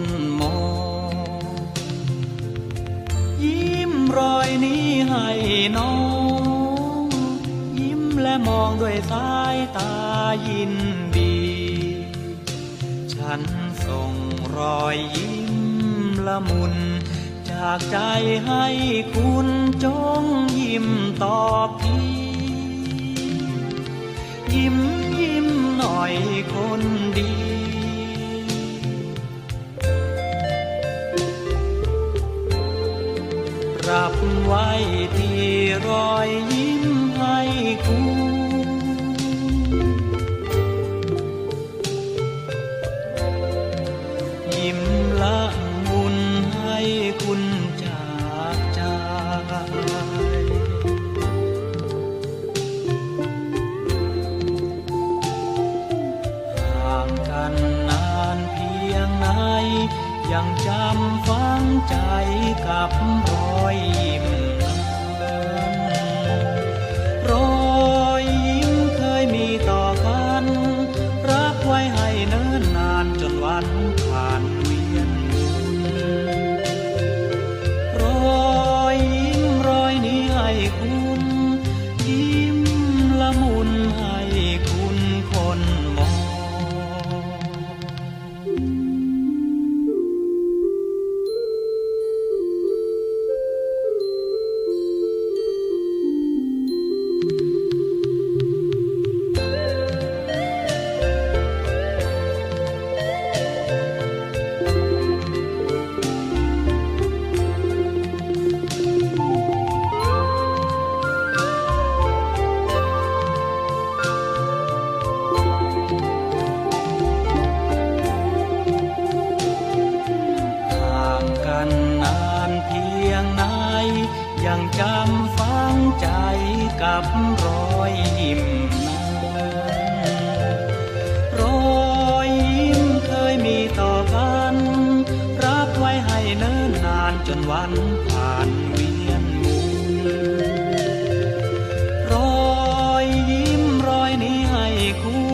นมองยิ้มรอยนี้ให้น้อง ยิ้มและมองด้วยสายตายินดี ฉันส่งรอยยิ้มละมุน จากใจให้คุณจงยิ้มตอบพี่ ยิ้มยิ้มหน่อยคนดี รับไว้ที่รอยยิ้มให้คุณยิ้มละ ยังจำฝังใจกับรอยยิ้มนั้นรอยยิ้มเคยมีต่อกัน รับไว้ให้เนิ่นนานจนวันผ่านเวียนหมุนรอยยิ้มรอยนี้ให้คุณ ยิ้มละมุน ยังจำฟังใจกับรอยยิ้มนั้นรอยยิ้มเคยมีต่อกัน รับไว้ให้เนิ่นนานจนวันผ่านเวียนมุนรอยยิ้มรอยนี้ให้คุณ